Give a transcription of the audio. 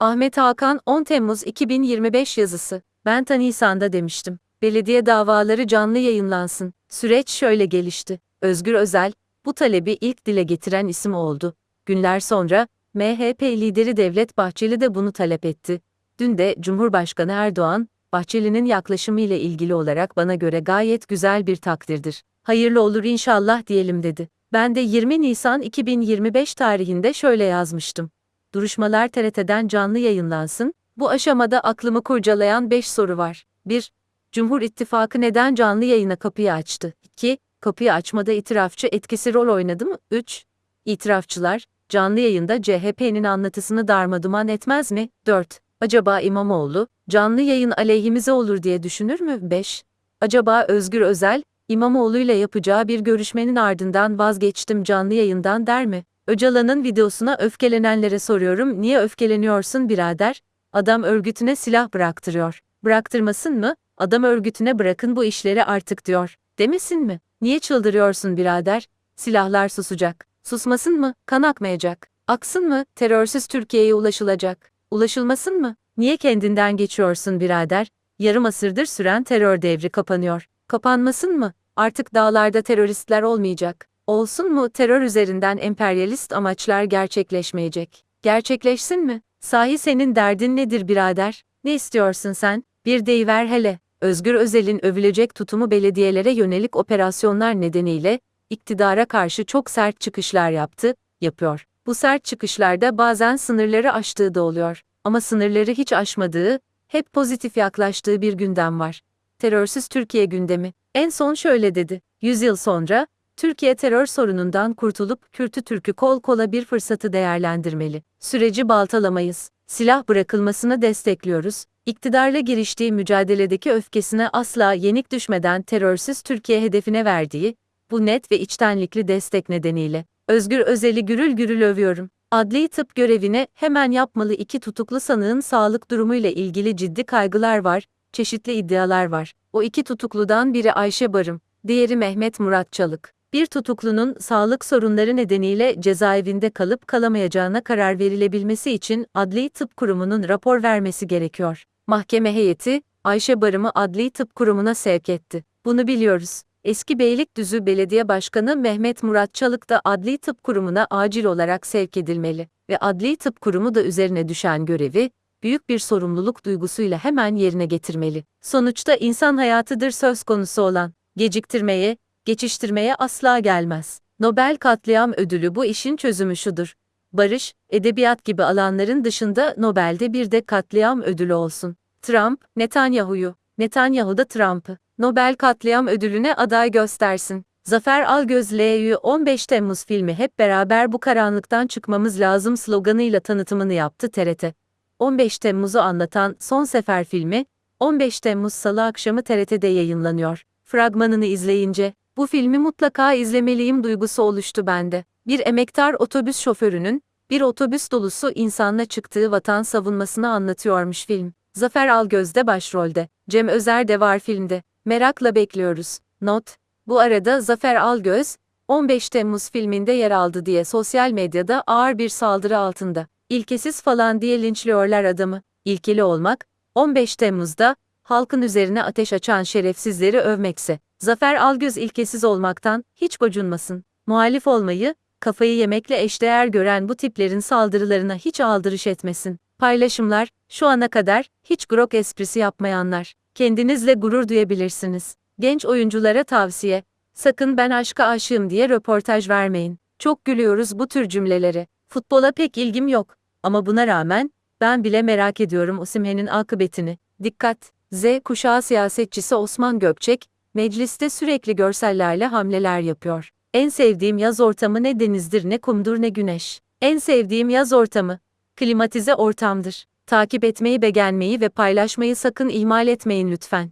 Ahmet Hakan 10 Temmuz 2025 yazısı. Ben ta Nisan'da demiştim. Belediye davaları canlı yayınlansın. Süreç şöyle gelişti. Özgür Özel, bu talebi ilk dile getiren isim oldu. Günler sonra, MHP lideri Devlet Bahçeli de bunu talep etti. Dün de Cumhurbaşkanı Erdoğan, Bahçeli'nin yaklaşımı ile ilgili olarak bana göre gayet güzel bir takdirdir. Hayırlı olur inşallah diyelim dedi. Ben de 20 Nisan 2025 tarihinde şöyle yazmıştım. Duruşmalar TRT'den canlı yayınlansın. Bu aşamada aklımı kurcalayan 5 soru var. 1. Cumhur İttifakı neden canlı yayına kapıyı açtı? 2. Kapıyı açmada itirafçı etkisi rol oynadı mı? 3. İtirafçılar, canlı yayında CHP'nin anlatısını darmaduman etmez mi? 4. Acaba İmamoğlu, canlı yayın aleyhimize olur diye düşünür mü? 5. Acaba Özgür Özel, İmamoğlu ile yapacağı bir görüşmenin ardından vazgeçtim canlı yayından der mi? Öcalan'ın videosuna öfkelenenlere soruyorum niye öfkeleniyorsun birader? Adam örgütüne silah bıraktırıyor. Bıraktırmasın mı? Adam örgütüne bırakın bu işleri artık diyor. Demesin mi? Niye çıldırıyorsun birader? Silahlar susacak. Susmasın mı? Kan akmayacak. Aksın mı? Terörsüz Türkiye'ye ulaşılacak. Ulaşılmasın mı? Niye kendinden geçiyorsun birader? Yarım asırdır süren terör devri kapanıyor. Kapanmasın mı? Artık dağlarda teröristler olmayacak. Olsun mu terör üzerinden emperyalist amaçlar gerçekleşmeyecek. Gerçekleşsin mi? Sahi senin derdin nedir birader? Ne istiyorsun sen? Bir deyiver hele. Özgür Özel'in övülecek tutumu belediyelere yönelik operasyonlar nedeniyle iktidara karşı çok sert çıkışlar yaptı, yapıyor. Bu sert çıkışlarda bazen sınırları aştığı da oluyor. Ama sınırları hiç aşmadığı, hep pozitif yaklaştığı bir gündem var. Terörsüz Türkiye gündemi. En son şöyle dedi. 100 yıl sonra, Türkiye terör sorunundan kurtulup Kürtü Türk'ü kol kola bir fırsatı değerlendirmeli. Süreci baltalamayız. Silah bırakılmasını destekliyoruz. İktidarla giriştiği mücadeledeki öfkesine asla yenik düşmeden terörsüz Türkiye hedefine verdiği, bu net ve içtenlikli destek nedeniyle, Özgür Özel'i gürül gürül övüyorum. Adli tıp görevine hemen yapmalı iki tutuklu sanığın sağlık durumuyla ilgili ciddi kaygılar var, çeşitli iddialar var. O iki tutukludan biri Ayşe Barım, diğeri Mehmet Murat Çalık. Bir tutuklunun sağlık sorunları nedeniyle cezaevinde kalıp kalamayacağına karar verilebilmesi için Adli Tıp Kurumu'nun rapor vermesi gerekiyor. Mahkeme heyeti, Ayşe Barım'ı Adli Tıp Kurumu'na sevk etti. Bunu biliyoruz. Eski Beylikdüzü Belediye Başkanı Mehmet Murat Çalık da Adli Tıp Kurumu'na acil olarak sevk edilmeli ve Adli Tıp Kurumu da üzerine düşen görevi, büyük bir sorumluluk duygusuyla hemen yerine getirmeli. Sonuçta insan hayatıdır söz konusu olan, geciktirmeye, geçiştirmeye asla gelmez. Nobel Katliam Ödülü bu işin çözümü şudur. Barış, edebiyat gibi alanların dışında Nobel'de bir de katliam ödülü olsun. Trump, Netanyahu'yu, Netanyahu da Trump'ı. Nobel Katliam Ödülüne aday göstersin. Zafer Algöz LÜ 15 Temmuz filmi hep beraber bu karanlıktan çıkmamız lazım sloganıyla tanıtımını yaptı TRT. 15 Temmuz'u anlatan Son Sefer filmi, 15 Temmuz Salı akşamı TRT'de yayınlanıyor. Fragmanını izleyince, bu filmi mutlaka izlemeliyim duygusu oluştu bende. Bir emektar otobüs şoförünün, bir otobüs dolusu insanla çıktığı vatan savunmasını anlatıyormuş film. Zafer Algöz de başrolde, Cem Özer de var filmde. Merakla bekliyoruz. Not, bu arada Zafer Algöz, 15 Temmuz filminde yer aldı diye sosyal medyada ağır bir saldırı altında. İlkesiz falan diye linçliyorlar adamı. İlkeli olmak, 15 Temmuz'da, halkın üzerine ateş açan şerefsizleri övmekse, Zafer Algöz ilkesiz olmaktan hiç gocunmasın. Muhalif olmayı, kafayı yemekle eşdeğer gören bu tiplerin saldırılarına hiç aldırış etmesin. Paylaşımlar, şu ana kadar, hiç grok esprisi yapmayanlar, kendinizle gurur duyabilirsiniz. Genç oyunculara tavsiye, sakın ben aşka aşığım diye röportaj vermeyin. Çok gülüyoruz bu tür cümlelere. Futbola pek ilgim yok. Ama buna rağmen, ben bile merak ediyorum Osimhen'in akıbetini. Dikkat! Z kuşağı siyasetçisi Osman Gökçek, mecliste sürekli görsellerle hamleler yapıyor. En sevdiğim yaz ortamı ne denizdir ne kumdur ne güneş. En sevdiğim yaz ortamı, klimatize ortamdır. Takip etmeyi beğenmeyi ve paylaşmayı sakın ihmal etmeyin lütfen.